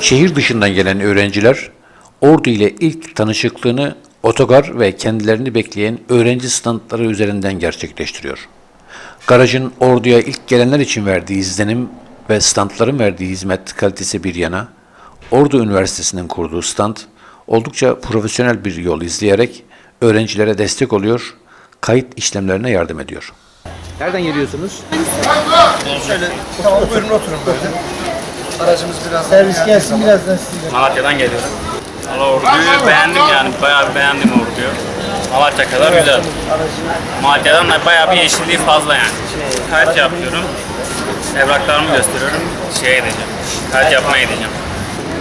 Şehir dışından gelen öğrenciler Ordu ile ilk tanışıklığını otogar ve kendilerini bekleyen öğrenci standları üzerinden gerçekleştiriyor. Garajın Ordu'ya ilk gelenler için verdiği izlenim ve standların verdiği hizmet kalitesi bir yana, Ordu Üniversitesi'nin kurduğu stand oldukça profesyonel bir yol izleyerek öğrencilere destek oluyor, kayıt işlemlerine yardım ediyor. Nereden geliyorsunuz? Şöyle tamam buyurun oturun böyle. Aracımız biraz Servis gelsin birazdan size. Malatya'dan geliyorum. Valla Ordu'yu beğendim yani bayağı bir beğendim Ordu'yu. Malatya kadar güzel. Malatya'dan da bayağı bir yeşilliği fazla yani. Kayıt yapıyorum. Evraklarımı gösteriyorum. Şeye gideceğim. Kayıt yapmaya gideceğim.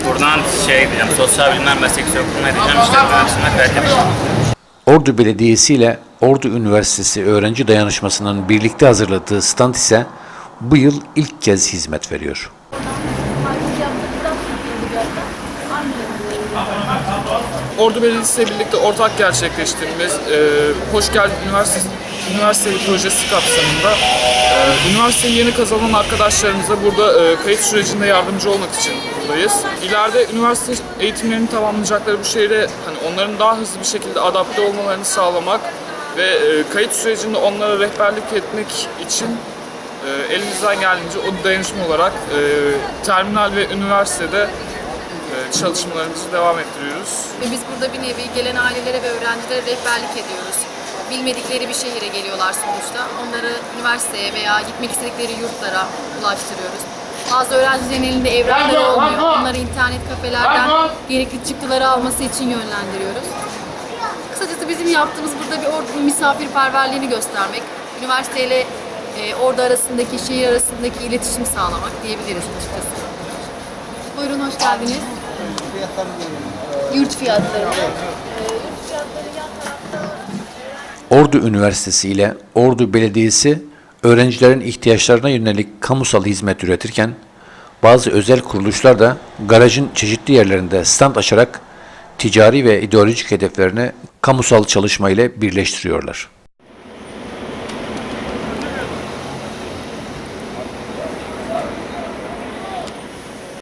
Buradan şeye gideceğim. Sosyal bilimler meslek yüksek okuluna gideceğim. İşte mühendisliğine kayıt yapacağım. Ordu Belediyesi ile Ordu Üniversitesi Öğrenci Dayanışması'nın birlikte hazırladığı stand ise bu yıl ilk kez hizmet veriyor. Ordu Belediyesi ile birlikte ortak gerçekleştirdiğimiz e, Hoş Geldin Üniversitesi Üniversite projesi kapsamında e, üniversiteyi yeni kazanan arkadaşlarımıza burada e, kayıt sürecinde yardımcı olmak için buradayız. İleride üniversite eğitimlerini tamamlayacakları bu şehre hani onların daha hızlı bir şekilde adapte olmalarını sağlamak ve e, kayıt sürecinde onlara rehberlik etmek için e, elimizden geldiğince o dayanışma olarak e, terminal ve üniversitede çalışmalarımızı devam ettiriyoruz. Ve biz burada bir nevi gelen ailelere ve öğrencilere rehberlik ediyoruz. Bilmedikleri bir şehire geliyorlar sonuçta. Onları üniversiteye veya gitmek istedikleri yurtlara ulaştırıyoruz. Bazı öğrencilerin elinde evrakları olmuyor. Onları internet kafelerden gerekli çıktıları alması için yönlendiriyoruz. Kısacası bizim yaptığımız burada bir ordu misafirperverliğini göstermek. Üniversiteyle e, ordu arasındaki, şehir arasındaki iletişim sağlamak diyebiliriz açıkçası. Buyurun hoş geldiniz. Yurt fiyatları. Ordu Üniversitesi ile Ordu Belediyesi öğrencilerin ihtiyaçlarına yönelik kamusal hizmet üretirken bazı özel kuruluşlar da garajın çeşitli yerlerinde stand açarak ticari ve ideolojik hedeflerini kamusal çalışma ile birleştiriyorlar.